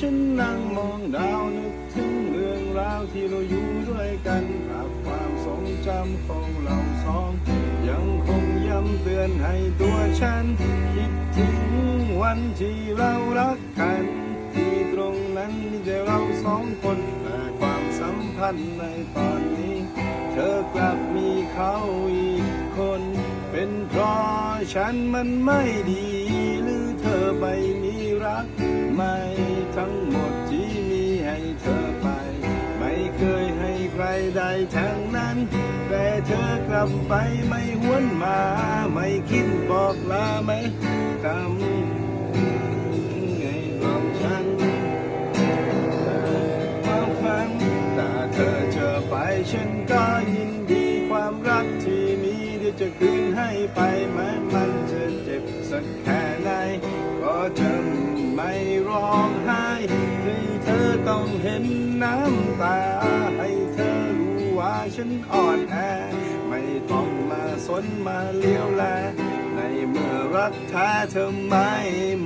ฉันนั่งมองดาวนึกถึงเรื่องราวที่เราอยู่ด้วยกันภาพความทรงจำของเราสอง ยังคงย้ำเตือนให้ตัวฉัน คิดถึงวันที่เรารักกัน ที่ตรงนั้นมีแต่เราสองคนแต่ความสัมพันธ์ในตอนนี้ เธอกลับมีเขาอีกคน เป็นเพราะฉันมันไม่ดี หรือเธอไปมีรัก ได้ทั้งนั้น แต่เธอกลับไปไม่หวนมา ไม่คิดบอกลาไหมคำไงบอกฉันความฝันถ้าเธอเจอไปฉันก็ยินดีความรักที่มีเดี๋ยวจะคืนให้ไปแม้มันจะเจ็บสักแค่ไหนก็จะไม่ร้องไห้ให้เธอต้องเห็นน้ำตา ฉันอ่อนแอ ไม่ต้องมาสนมาเลี้ยวแล ในเมื่อรักแท้เธอไม่ม